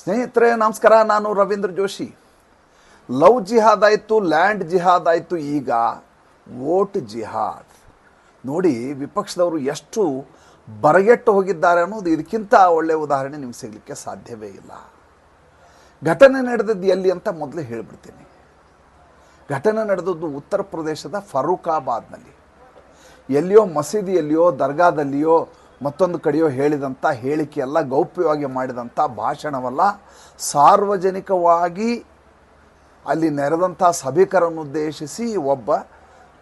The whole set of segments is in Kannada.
ಸ್ನೇಹಿತರೆ, ನಮಸ್ಕಾರ. ನಾನು ರವೀಂದ್ರ ಜೋಶಿ. ಲವ್ ಜಿಹಾದ್ ಆಯಿತು, ಲ್ಯಾಂಡ್ ಜಿಹಾದ್ ಆಯಿತು, ಈಗ ವೋಟ್ ಜಿಹಾದ್. ನೋಡಿ, ವಿಪಕ್ಷದವರು ಎಷ್ಟು ಬರಗೆಟ್ಟು ಹೋಗಿದ್ದಾರೆ ಅನ್ನೋದು ಇದಕ್ಕಿಂತ ಒಳ್ಳೆಯ ಉದಾಹರಣೆ ನಿಮ್ಗೆ ಸಿಗಲಿಕ್ಕೆ ಸಾಧ್ಯವೇ ಇಲ್ಲ. ಘಟನೆ ನಡೆದದ್ದು ಎಲ್ಲಿ ಅಂತ ಮೊದಲು ಹೇಳಿಬಿಡ್ತೀನಿ. ಘಟನೆ ನಡೆದದ್ದು ಉತ್ತರ ಪ್ರದೇಶದ ಫರೂಖಾಬಾದ್ನಲ್ಲಿ ಎಲ್ಲಿಯೋ ಮಸೀದಿಯಲ್ಲಿಯೋ, ದರ್ಗಾದಲ್ಲಿಯೋ ಮತ್ತೊಂದು ಕಡೆಯೋ ಹೇಳಿದಂಥ ಹೇಳಿಕೆಯಲ್ಲ ಗೌಪ್ಯವಾಗಿ ಮಾಡಿದಂಥ ಭಾಷಣವಲ್ಲ. ಸಾರ್ವಜನಿಕವಾಗಿ ಅಲ್ಲಿ ನೆರೆದಂಥ ಸಭಿಕರನ್ನುದ್ದೇಶಿಸಿ ಒಬ್ಬ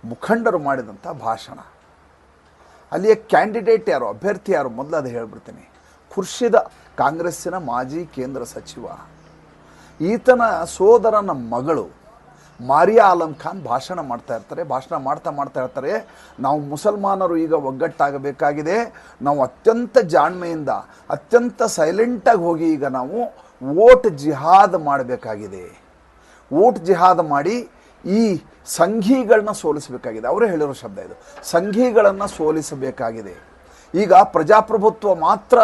ಮುಖಂಡರು ಮಾಡಿದಂಥ ಭಾಷಣ. ಅಲ್ಲಿಯ ಕ್ಯಾಂಡಿಡೇಟ್ ಯಾರು, ಅಭ್ಯರ್ಥಿ ಯಾರು? ಮೊದಲು ಅದು ಹೇಳ್ಬಿಡ್ತೀನಿ. ಖುರ್ಷಿದ ಕಾಂಗ್ರೆಸ್ಸಿನ ಮಾಜಿ ಕೇಂದ್ರ ಸಚಿವ. ಈತನ ಸೋದರನ ಮಗಳು ಮಾರಿಯಾ ಆಲಂ ಖಾನ್ ಭಾಷಣ ಮಾಡ್ತಾ ಇರ್ತಾರೆ, ಭಾಷಣ ಮಾಡ್ತಾ ಮಾಡ್ತಾ ಇರ್ತಾರೆ. ನಾವು ಮುಸಲ್ಮಾನರು ಈಗ ಒಗ್ಗಟ್ಟಾಗಬೇಕಾಗಿದೆ. ನಾವು ಅತ್ಯಂತ ಜಾಣ್ಮೆಯಿಂದ, ಅತ್ಯಂತ ಸೈಲೆಂಟಾಗಿ ಹೋಗಿ ಈಗ ನಾವು ಓಟ್ ಜಿಹಾದ್ ಮಾಡಬೇಕಾಗಿದೆ. ಓಟ್ ಜಿಹಾದ್ ಮಾಡಿ ಈ ಸಂಘಿಗಳನ್ನ ಸೋಲಿಸಬೇಕಾಗಿದೆ. ಅವರೇ ಹೇಳಿರೋ ಶಬ್ದ ಇದು. ಸಂಘಿಗಳನ್ನು ಸೋಲಿಸಬೇಕಾಗಿದೆ. ಈಗ ಪ್ರಜಾಪ್ರಭುತ್ವ ಮಾತ್ರ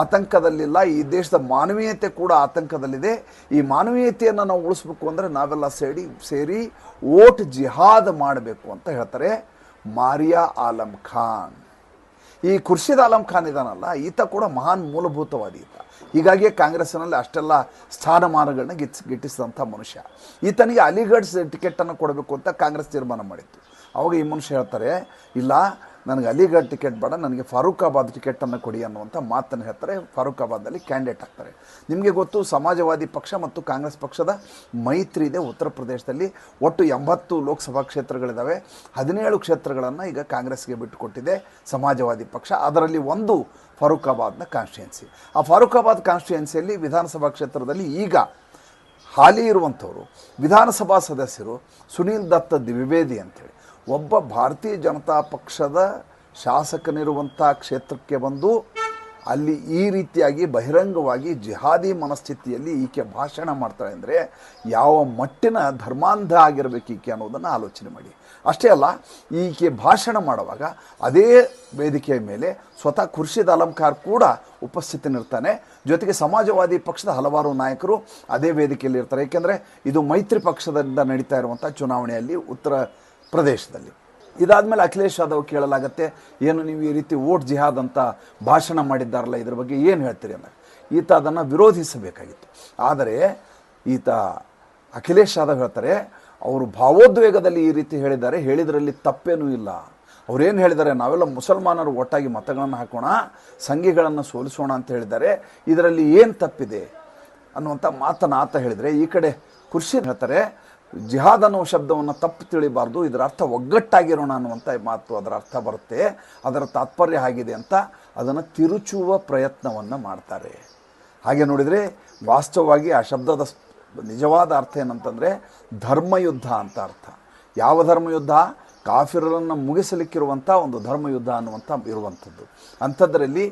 ಆತಂಕದಲ್ಲಿಲ್ಲ. ಈ ದೇಶದ ಮಾನವೀಯತೆ ಕೂಡ ಆತಂಕದಲ್ಲಿದೆ. ಈ ಮಾನವೀಯತೆಯನ್ನು ನಾವು ಉಳಿಸ್ಬೇಕು ಅಂದರೆ ನಾವೆಲ್ಲ ಸೇರಿ ಸೇರಿ ಓಟ್ ಜಿಹಾದ್ ಮಾಡಬೇಕು ಅಂತ ಹೇಳ್ತಾರೆ ಮಾರಿಯಾ ಆಲಂ ಖಾನ್. ಈ ಖುರ್ಷಿದ್ ಆಲಂ ಖಾನ್ ಇದಾನಲ್ಲ, ಈತ ಕೂಡ ಮಹಾನ್ ಮೂಲಭೂತವಾದಿ ಈತ. ಹೀಗಾಗಿ ಕಾಂಗ್ರೆಸ್ಸಿನಲ್ಲಿ ಅಷ್ಟೆಲ್ಲ ಸ್ಥಾನಮಾನಗಳನ್ನ ಗಿಟ್ಸ್, ಗಿಟ್ಟಿಸಿದಂಥ ಮನುಷ್ಯ. ಈತನಿಗೆ ಅಲಿಗಢ್ ಟಿಕೆಟನ್ನು ಕೊಡಬೇಕು ಅಂತ ಕಾಂಗ್ರೆಸ್ ತೀರ್ಮಾನ ಮಾಡಿತ್ತು. ಅವಾಗ ಈ ಮನುಷ್ಯ ಹೇಳ್ತಾರೆ, ಇಲ್ಲ ನನಗೆ ಅಲಿಗಢ ಟಿಕೆಟ್ ಬೇಡ, ನನಗೆ ಫಾರೂಖಾಬಾದ್ ಟಿಕೆಟನ್ನು ಕೊಡಿ ಅನ್ನುವಂಥ ಮಾತನ್ನು ಹೇಳ್ತಾರೆ. ಫಾರೂಖಾಬಾದಲ್ಲಿ ಕ್ಯಾಂಡಿಡೇಟ್ ಆಗ್ತಾರೆ. ನಿಮಗೆ ಗೊತ್ತು, ಸಮಾಜವಾದಿ ಪಕ್ಷ ಮತ್ತು ಕಾಂಗ್ರೆಸ್ ಪಕ್ಷದ ಮೈತ್ರಿ ಇದೆ ಉತ್ತರ ಪ್ರದೇಶದಲ್ಲಿ. ಒಟ್ಟು ಎಂಬತ್ತು ಲೋಕಸಭಾ ಕ್ಷೇತ್ರಗಳಿದ್ದಾವೆ ಹದಿನೇಳು ಕ್ಷೇತ್ರಗಳನ್ನು ಈಗ ಕಾಂಗ್ರೆಸ್ಗೆ ಬಿಟ್ಟುಕೊಟ್ಟಿದೆ ಸಮಾಜವಾದಿ ಪಕ್ಷ. ಅದರಲ್ಲಿ ಒಂದು ಫಾರೂಖಾಬಾದ್ನ ಕಾನ್ಸ್ಟಿಟ್ಯುಯೆನ್ಸಿ ಆ ಫಾರೂಖಾಬಾದ್ ಕಾನ್ಸ್ಟಿಟ್ಯುಯೆನ್ಸಿಯಲ್ಲಿ ವಿಧಾನಸಭಾ ಕ್ಷೇತ್ರದಲ್ಲಿ ಈಗ ಹಾಲಿ ಇರುವಂಥವರು, ವಿಧಾನಸಭಾ ಸದಸ್ಯರು ಸುನೀಲ್ ದತ್ತ ದ್ವಿವೇದಿ ಅಂತೇಳಿ ಒಬ್ಬ ಭಾರತೀಯ ಜನತಾ ಪಕ್ಷದ ಶಾಸಕನಿರುವಂಥ ಕ್ಷೇತ್ರಕ್ಕೆ ಬಂದು ಅಲ್ಲಿ ಈ ರೀತಿಯಾಗಿ ಬಹಿರಂಗವಾಗಿ ಜಿಹಾದಿ ಮನಸ್ಥಿತಿಯಲ್ಲಿ ಈಕೆ ಭಾಷಣ ಮಾಡ್ತಾಳೆ ಅಂದರೆ ಯಾವ ಮಟ್ಟಿನ ಧರ್ಮಾಂಧ ಆಗಿರಬೇಕು ಈಕೆ ಅನ್ನೋದನ್ನು ಆಲೋಚನೆ ಮಾಡಿ. ಅಷ್ಟೇ ಅಲ್ಲ, ಈಕೆ ಭಾಷಣ ಮಾಡುವಾಗ ಅದೇ ವೇದಿಕೆಯ ಮೇಲೆ ಸ್ವತಃ ಖುರ್ಷಿದ್ ಅಲಂಕಾರ್ ಕೂಡ ಉಪಸ್ಥಿತನಿರ್ತಾನೆ. ಜೊತೆಗೆ ಸಮಾಜವಾದಿ ಪಕ್ಷದ ಹಲವಾರು ನಾಯಕರು ಅದೇ ವೇದಿಕೆಯಲ್ಲಿ ಇರ್ತಾರೆ ಏಕೆಂದರೆ ಇದು ಮೈತ್ರಿ ಪಕ್ಷದಿಂದ ನಡೀತಾ ಇರುವಂಥ ಚುನಾವಣೆಯಲ್ಲಿ ಉತ್ತರ ಪ್ರದೇಶದಲ್ಲಿ. ಇದಾದಮೇಲೆ ಅಖಿಲೇಶ್ ಯಾದವ್ ಕೇಳಲಾಗತ್ತೆ, ಏನು ನೀವು ಈ ರೀತಿ ಓಟ್ ಜಿಹಾದ್ ಅಂತ ಭಾಷಣ ಮಾಡಿದ್ದಾರಲ್ಲ ಇದ್ರ ಬಗ್ಗೆ ಏನು ಹೇಳ್ತೀರಿ ಅಂತ ಈತ ಅದನ್ನು ವಿರೋಧಿಸಬೇಕಾಗಿತ್ತು. ಆದರೆ ಈತ ಅಖಿಲೇಶ್ ಯಾದವ್ ಹೇಳ್ತಾರೆ, ಅವರು ಭಾವೋದ್ವೇಗದಲ್ಲಿ ಈ ರೀತಿ ಹೇಳಿದ್ದಾರೆ, ಹೇಳಿದರಲ್ಲಿ ತಪ್ಪೇನೂ ಇಲ್ಲ. ಅವ್ರೇನು ಹೇಳಿದ್ದಾರೆ, ನಾವೆಲ್ಲ ಮುಸಲ್ಮಾನರು ಒಟ್ಟಾಗಿ ಮತಗಳನ್ನು ಹಾಕೋಣ, ಸಂಘಿಗಳನ್ನು ಸೋಲಿಸೋಣ ಅಂತ ಹೇಳಿದ್ದಾರೆ, ಇದರಲ್ಲಿ ಏನು ತಪ್ಪಿದೆ ಅನ್ನುವಂಥ ಮಾತನ್ನು ಆತ ಹೇಳಿದರೆ, ಈ ಕಡೆ ಖುರ್ಷಿದ್ ಹೇಳ್ತಾರೆ ಜಿಹಾದ್ ಅನ್ನೋ ಶಬ್ದವನ್ನು ತಪ್ಪು ತಿಳಿಬಾರ್ದು, ಇದರ ಅರ್ಥ ಒಗ್ಗಟ್ಟಾಗಿರೋಣ ಅನ್ನುವಂಥ ಮಾತು ಅದರ ಅರ್ಥ ಬರುತ್ತೆ. ಅದರ ತಾತ್ಪರ್ಯ ಆಗಿದೆ ಅಂತ ಅದನ್ನು ತಿರುಚುವ ಪ್ರಯತ್ನವನ್ನು ಮಾಡ್ತಾರೆ. ಹಾಗೆ ನೋಡಿದರೆ ವಾಸ್ತವವಾಗಿ ಆ ಶಬ್ದದ ನಿಜವಾದ ಅರ್ಥ ಏನಂತಂದರೆ ಧರ್ಮಯುದ್ಧ ಅಂತ ಅರ್ಥ. ಯಾವ ಧರ್ಮಯುದ್ಧ? ಕಾಫಿರರನ್ನು ಮುಗಿಸಲಿಕ್ಕಿರುವಂಥ ಒಂದು ಧರ್ಮಯುದ್ಧ ಅನ್ನುವಂಥ ಇರುವಂಥದ್ದು. ಅಂಥದ್ರಲ್ಲಿ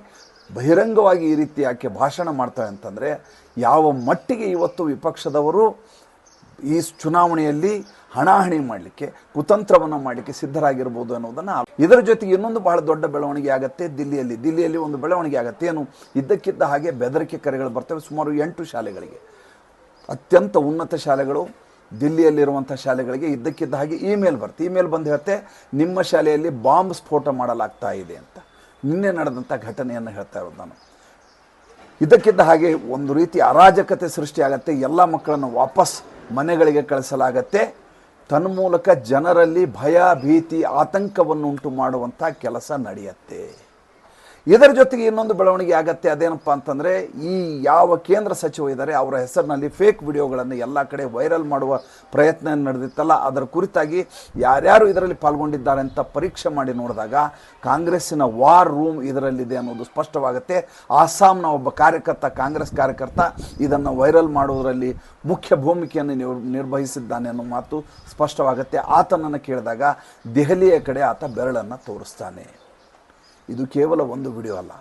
ಬಹಿರಂಗವಾಗಿ ಈ ರೀತಿ ಯಾಕೆ ಭಾಷಣ ಮಾಡ್ತಾರೆ ಅಂತಂದರೆ ಯಾವ ಮಟ್ಟಿಗೆ ಇವತ್ತು ವಿಪಕ್ಷದವರು ಈ ಚುನಾವಣೆಯಲ್ಲಿ ಹಣಾಹಣಿ ಮಾಡಲಿಕ್ಕೆ, ಕುತಂತ್ರವನ್ನು ಮಾಡಲಿಕ್ಕೆ ಸಿದ್ಧರಾಗಿರ್ಬೋದು ಅನ್ನೋದನ್ನು ಇದರ ಜೊತೆಗೆ ಇನ್ನೊಂದು ಬಹಳ ದೊಡ್ಡ ಬೆಳವಣಿಗೆ ಆಗುತ್ತೆ ದಿಲ್ಲಿಯಲ್ಲಿ. ದಿಲ್ಲಿಯಲ್ಲಿ ಒಂದು ಬೆಳವಣಿಗೆ ಆಗುತ್ತೆ. ಏನು? ಇದ್ದಕ್ಕಿದ್ದ ಹಾಗೆ ಬೆದರಿಕೆ ಕರೆಗಳು ಬರ್ತವೆ ಸುಮಾರು ಎಂಟು ಶಾಲೆಗಳಿಗೆ. ಅತ್ಯಂತ ಉನ್ನತ ಶಾಲೆಗಳು ದಿಲ್ಲಿಯಲ್ಲಿರುವಂಥ ಶಾಲೆಗಳಿಗೆ ಇದ್ದಕ್ಕಿದ್ದ ಹಾಗೆ ಇಮೇಲ್ ಬರುತ್ತೆ. ಇಮೇಲ್ ಬಂದು ಹೇಳುತ್ತೆ, ನಿಮ್ಮ ಶಾಲೆಯಲ್ಲಿ ಬಾಂಬ್ ಸ್ಫೋಟ ಮಾಡಲಾಗ್ತಾ ಇದೆ ಅಂತ. ನಿನ್ನೆ ನಡೆದಂಥ ಘಟನೆಯನ್ನು ಹೇಳ್ತಾ ಇರೋದು ನಾನು. ಇದಕ್ಕಿದ್ದ ಹಾಗೆ ಒಂದು ರೀತಿ ಅರಾಜಕತೆ ಸೃಷ್ಟಿಯಾಗತ್ತೆ. ಎಲ್ಲ ಮಕ್ಕಳನ್ನು ವಾಪಸ್ ಮನೆಗಳಿಗೆ ಕಳಿಸಲಾಗತ್ತೆ. ತನ್ಮೂಲಕ ಜನರಲ್ಲಿ ಭಯ ಭೀತಿ ಆತಂಕವನ್ನುಂಟು ಮಾಡುವಂಥ ಕೆಲಸ ನಡೆಯುತ್ತೆ. ಇದರ ಜೊತೆಗೆ ಇನ್ನೊಂದು ಬೆಳವಣಿಗೆ ಆಗತ್ತೆ. ಅದೇನಪ್ಪ ಅಂತಂದರೆ, ಈ ಯಾವ ಕೇಂದ್ರ ಸಚಿವ ಇದ್ದಾರೆ, ಅವರ ಹೆಸರಿನಲ್ಲಿ ಫೇಕ್ ವಿಡಿಯೋಗಳನ್ನು ಎಲ್ಲ ಕಡೆ ವೈರಲ್ ಮಾಡುವ ಪ್ರಯತ್ನ ನಡೆದಿತ್ತಲ್ಲ, ಅದರ ಕುರಿತಾಗಿ ಯಾರ್ಯಾರು ಇದರಲ್ಲಿ ಪಾಲ್ಗೊಂಡಿದ್ದಾರೆ ಅಂತ ಪರೀಕ್ಷೆ ಮಾಡಿ ನೋಡಿದಾಗ ಕಾಂಗ್ರೆಸ್ಸಿನ ವಾರ್ ರೂಮ್ ಇದರಲ್ಲಿದೆ ಅನ್ನೋದು ಸ್ಪಷ್ಟವಾಗುತ್ತೆ. ಅಸ್ಸಾಂನ ಒಬ್ಬ ಕಾರ್ಯಕರ್ತ, ಕಾಂಗ್ರೆಸ್ ಕಾರ್ಯಕರ್ತ ಇದನ್ನು ವೈರಲ್ ಮಾಡುವುದರಲ್ಲಿ ಮುಖ್ಯ ಭೂಮಿಕೆಯನ್ನು ನಿರ್ ನಿರ್ವಹಿಸಿದ್ದಾನೆ ಅನ್ನೋ ಮಾತು ಸ್ಪಷ್ಟವಾಗುತ್ತೆ. ಆತನನ್ನು ಕೇಳಿದಾಗ ದೆಹಲಿಯ ಕಡೆ ಆತ ಬೆರಳನ್ನು ತೋರಿಸ್ತಾನೆ. ಇದು ಕೇವಲ ಒಂದು ವಿಡಿಯೋ ಅಲ್ಲ.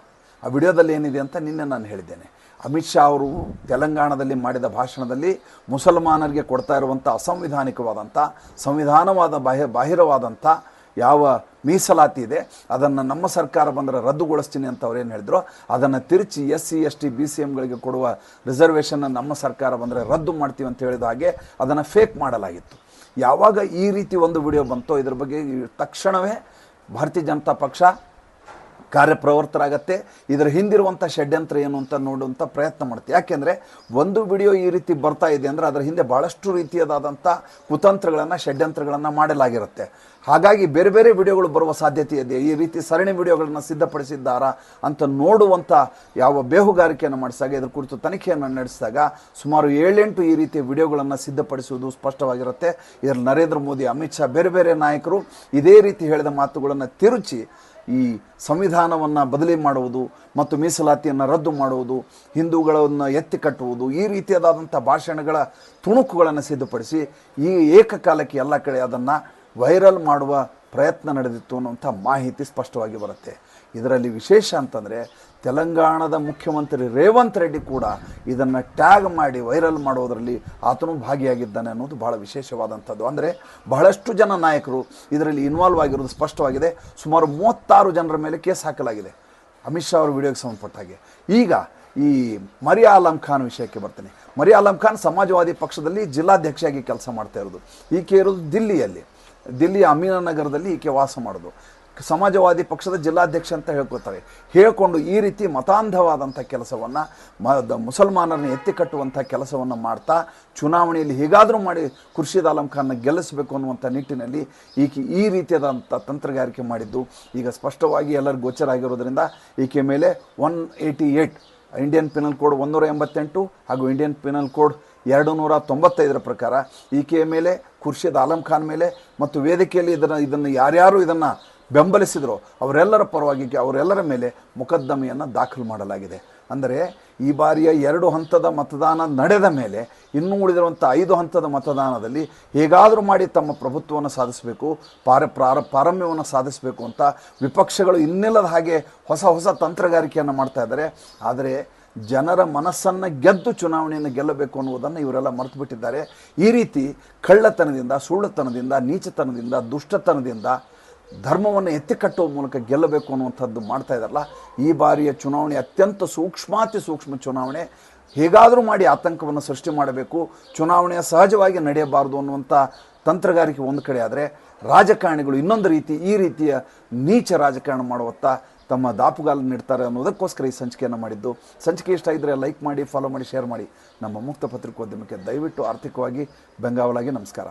ಆ ವಿಡಿಯೋದಲ್ಲಿ ಏನಿದೆ ಅಂತ ನಿನ್ನೆ ನಾನು ಹೇಳಿದ್ದೇನೆ. ಅಮಿತ್ ಶಾ ಅವರು ತೆಲಂಗಾಣದಲ್ಲಿ ಮಾಡಿದ ಭಾಷಣದಲ್ಲಿ ಮುಸಲ್ಮಾನರಿಗೆ ಕೊಡ್ತಾ ಇರುವಂಥ ಅಸಂವಿಧಾನಿಕವಾದಂಥ ಸಂವಿಧಾನವಾದ ಬಾಹ್ಯ ಬಾಹಿರವಾದಂಥ ಯಾವ ಮೀಸಲಾತಿ ಇದೆ, ಅದನ್ನು ನಮ್ಮ ಸರ್ಕಾರ ಬಂದರೆ ರದ್ದುಗೊಳಿಸ್ತೀನಿ ಅಂತ ಅವ್ರೇನು ಹೇಳಿದ್ರು, ಅದನ್ನು ತಿರುಚಿ S C, S T, B C ಎಮ್ಗಳಿಗೆ ಕೊಡುವ ರಿಸರ್ವೇಷನ್ನ ನಮ್ಮ ಸರ್ಕಾರ ಬಂದರೆ ರದ್ದು ಮಾಡ್ತೀವಿ ಅಂತ ಹೇಳಿದ ಹಾಗೆ ಅದನ್ನು ಫೇಕ್ ಮಾಡಲಾಗಿತ್ತು. ಯಾವಾಗ ಈ ರೀತಿ ಒಂದು ವಿಡಿಯೋ ಬಂತೋ ಇದ್ರ ಬಗ್ಗೆ ತಕ್ಷಣವೇ ಭಾರತೀಯ ಜನತಾ ಪಕ್ಷ ಕಾರ್ಯಪ್ರವೃತ್ತರಾಗತ್ತೆ. ಇದರ ಹಿಂದಿರುವಂಥ ಷಡ್ಯಂತ್ರ ಏನು ಅಂತ ನೋಡುವಂಥ ಪ್ರಯತ್ನ ಮಾಡುತ್ತೆ ಯಾಕೆಂದರೆ ಒಂದು ವಿಡಿಯೋ ಈ ರೀತಿ ಬರ್ತಾ ಇದೆ ಅಂದರೆ ಅದರ ಹಿಂದೆ ಭಾಳಷ್ಟು ರೀತಿಯದಾದಂಥ ಕುತಂತ್ರಗಳನ್ನು, ಷಡ್ಯಂತ್ರಗಳನ್ನು ಮಾಡಲಾಗಿರುತ್ತೆ. ಹಾಗಾಗಿ ಬೇರೆ ಬೇರೆ ವಿಡಿಯೋಗಳು ಬರುವ ಸಾಧ್ಯತೆ ಇದೆ. ಈ ರೀತಿ ಸರಣಿ ವಿಡಿಯೋಗಳನ್ನು ಸಿದ್ಧಪಡಿಸಿದ್ದಾರಾ ಅಂತ ನೋಡುವಂಥ ಯಾವ ಬೇಹುಗಾರಿಕೆಯನ್ನು ಮಾಡಿಸಿದಾಗ, ಇದ್ರ ಕುರಿತು ತನಿಖೆಯನ್ನು ನಡೆಸಿದಾಗ ಸುಮಾರು ಏಳೆಂಟು ಈ ರೀತಿಯ ವಿಡಿಯೋಗಳನ್ನು ಸಿದ್ಧಪಡಿಸುವುದು ಸ್ಪಷ್ಟವಾಗಿರುತ್ತೆ. ಇದರಲ್ಲಿ ನರೇಂದ್ರ ಮೋದಿ, ಅಮಿತ್ ಶಾ, ಬೇರೆ ಬೇರೆ ನಾಯಕರು ಇದೇ ರೀತಿ ಹೇಳಿದ ಮಾತುಗಳನ್ನು ತಿರುಚಿ ಈ ಸಂವಿಧಾನವನ್ನು ಬದಲಿ ಮಾಡುವುದು ಮತ್ತು ಮೀಸಲಾತಿಯನ್ನು ರದ್ದು ಮಾಡುವುದು, ಹಿಂದೂಗಳನ್ನು ಎತ್ತಿ ಕಟ್ಟುವುದು, ಈ ರೀತಿಯಾದಂಥ ಭಾಷಣಗಳ ತುಣುಕುಗಳನ್ನು ಸಿದ್ಧಪಡಿಸಿ ಈ ಏಕಕಾಲಕ್ಕೆ ಎಲ್ಲ ಕಡೆ ಅದನ್ನು ವೈರಲ್ ಮಾಡುವ ಪ್ರಯತ್ನ ನಡೆದಿತ್ತು ಅನ್ನುವಂಥ ಮಾಹಿತಿ ಸ್ಪಷ್ಟವಾಗಿ ಬರುತ್ತೆ. ಇದರಲ್ಲಿ ವಿಶೇಷ ಅಂತಂದರೆ ತೆಲಂಗಾಣದ ಮುಖ್ಯಮಂತ್ರಿ ರೇವಂತ್ ರೆಡ್ಡಿ ಕೂಡ ಇದನ್ನು ಟ್ಯಾಗ್ ಮಾಡಿ ವೈರಲ್ ಮಾಡೋದರಲ್ಲಿ ಆತನು ಭಾಗಿಯಾಗಿದ್ದಾನೆ ಅನ್ನೋದು ಬಹಳ ವಿಶೇಷವಾದಂಥದ್ದು. ಅಂದರೆ ಬಹಳಷ್ಟು ಜನ ನಾಯಕರು ಇದರಲ್ಲಿ ಇನ್ವಾಲ್ವ್ ಆಗಿರೋದು ಸ್ಪಷ್ಟವಾಗಿದೆ. ಸುಮಾರು ಮೂವತ್ತಾರು ಜನರ ಮೇಲೆ ಕೇಸ್ ಹಾಕಲಾಗಿದೆ. ಅಮಿತ್ ಶಾ ಅವರ ವಿಡಿಯೋಗೆ ಸಂಬಂಧಪಟ್ಟ ಹಾಗೆ. ಈಗ ಈ ಮರಿಯಾ ಆಲಂ ಖಾನ್ ವಿಷಯಕ್ಕೆ ಬರ್ತೀನಿ. ಮರಿಯಾ ಆಲಂ ಖಾನ್ ಸಮಾಜವಾದಿ ಪಕ್ಷದಲ್ಲಿ ಜಿಲ್ಲಾಧ್ಯಕ್ಷೆಯಾಗಿ ಕೆಲಸ ಮಾಡ್ತಾ ಇರೋದು. ಈಕೆ ಇರೋದು ದಿಲ್ಲಿಯಲ್ಲಿ. ದಿಲ್ಲಿಯ ಅಮೀನನಗರದಲ್ಲಿ ಈಕೆ ವಾಸ ಮಾಡೋದು. ಸಮಾಜವಾದಿ ಪಕ್ಷದ ಜಿಲ್ಲಾಧ್ಯಕ್ಷ ಅಂತ ಹೇಳ್ಕೊತಾರೆ. ಹೇಳಿಕೊಂಡು ಈ ರೀತಿ ಮತಾಂಧವಾದಂಥ ಕೆಲಸವನ್ನು ಮ ಮುಸಲ್ಮಾನರನ್ನು ಎತ್ತಿ ಕಟ್ಟುವಂಥ ಕೆಲಸವನ್ನು ಮಾಡ್ತಾ ಚುನಾವಣೆಯಲ್ಲಿ ಹೇಗಾದರೂ ಮಾಡಿ ಖುರ್ಷಿದ್ ಆಲಂ ಖಾನ್ನ ಗೆಲ್ಲಿಸಬೇಕು ಅನ್ನುವಂಥ ನಿಟ್ಟಿನಲ್ಲಿ ಈಕೆ ಈ ರೀತಿಯಾದಂಥ ತಂತ್ರಗಾರಿಕೆ ಮಾಡಿದ್ದು. ಈಗ ಸ್ಪಷ್ಟವಾಗಿ ಎಲ್ಲರಿಗೂ ಗೋಚರ ಆಗಿರೋದ್ರಿಂದ ಈಕೆ ಮೇಲೆ one eighty eight Indian penal code ಒಂದೂರ ಎಂಬತ್ತೆಂಟು ಹಾಗೂ ಇಂಡಿಯನ್ ಪಿನಲ್ ಕೋಡ್ ಎರಡು ನೂರ ತೊಂಬತ್ತೈದರ ಪ್ರಕಾರ ಈಕೆಯ ಮೇಲೆ ಖುರ್ಷಿದ್ ಆಲಂ ಖಾನ್ ಮೇಲೆ ಮತ್ತು ವೇದಿಕೆಯಲ್ಲಿ ಇದನ್ನು ಇದನ್ನು ಯಾರ್ಯಾರು ಇದನ್ನು ಬೆಂಬಲಿಸಿದರೋ. ಅವರೆಲ್ಲರ ಪರವಾಗಿ ಅವರೆಲ್ಲರ ಮೇಲೆ ಮೊಕದ್ದಮೆಯನ್ನು ದಾಖಲು ಮಾಡಲಾಗಿದೆ. ಅಂದರೆ ಈ ಬಾರಿಯ ಎರಡು ಹಂತದ ಮತದಾನ ನಡೆದ ಮೇಲೆ, ಇನ್ನೂ ಉಳಿದಿರುವಂಥ ಐದು ಹಂತದ ಮತದಾನದಲ್ಲಿ ಹೇಗಾದರೂ ಮಾಡಿ ತಮ್ಮ ಪ್ರಭುತ್ವವನ್ನು ಸಾಧಿಸಬೇಕು, ಪಾರ ಪ್ರಾರ ಪಾರಮ್ಯವನ್ನು ಸಾಧಿಸಬೇಕು ಅಂತ ವಿಪಕ್ಷಗಳು ಇನ್ನಿಲ್ಲದ ಹಾಗೆ ಹೊಸ ಹೊಸ ತಂತ್ರಗಾರಿಕೆಯನ್ನು ಮಾಡ್ತಾ ಇದ್ದಾರೆ. ಆದರೆ ಜನರ ಮನಸ್ಸನ್ನು ಗೆದ್ದು ಚುನಾವಣೆಯನ್ನು ಗೆಲ್ಲಬೇಕು ಅನ್ನುವುದನ್ನು ಇವರೆಲ್ಲ ಮರೆತು ಬಿಟ್ಟಿದ್ದಾರೆ ಈ ರೀತಿ ಕಳ್ಳತನದಿಂದ, ಸುಳ್ಳುತನದಿಂದ, ನೀಚತನದಿಂದ, ದುಷ್ಟತನದಿಂದ ಧರ್ಮವನ್ನು ಎತ್ತಿಕಟ್ಟುವ ಮೂಲಕ ಗೆಲ್ಲಬೇಕು ಅನ್ನುವಂಥದ್ದು ಮಾಡ್ತಾ ಇದ್ದಾರಲ್ಲ, ಈ ಬಾರಿಯ ಚುನಾವಣೆ ಅತ್ಯಂತ ಸೂಕ್ಷ್ಮಾತಿ ಸೂಕ್ಷ್ಮ ಚುನಾವಣೆ. ಹೇಗಾದರೂ ಮಾಡಿ ಆತಂಕವನ್ನು ಸೃಷ್ಟಿ ಮಾಡಬೇಕು, ಚುನಾವಣೆಯ ಸಹಜವಾಗಿ ನಡೆಯಬಾರದು ಅನ್ನುವಂಥ ತಂತ್ರಗಾರಿಕೆ ಒಂದು ಕಡೆ ಆದರೆ, ರಾಜಕಾರಣಿಗಳು ಇನ್ನೊಂದು ರೀತಿ ಈ ರೀತಿಯ ನೀಚ ರಾಜಕಾರಣ ಮಾಡುವತ್ತ ತಮ್ಮ ದಾಪುಗಾಲ ನೀಡ್ತಾರೆ ಅನ್ನೋದಕ್ಕೋಸ್ಕರ ಈ ಸಂಚಿಕೆಯನ್ನು ಮಾಡಿದ್ದು. ಸಂಚಿಕೆ ಇಷ್ಟ ಇದ್ದರೆ ಲೈಕ್ ಮಾಡಿ, ಫಾಲೋ ಮಾಡಿ, ಶೇರ್ ಮಾಡಿ. ನಮ್ಮ ಮುಕ್ತ ಪತ್ರಿಕೋದ್ಯಮಕ್ಕೆ ದಯವಿಟ್ಟು ಆರ್ಥಿಕವಾಗಿ ಬೆಂಗಾವಲಾಗಿ ನಮಸ್ಕಾರ.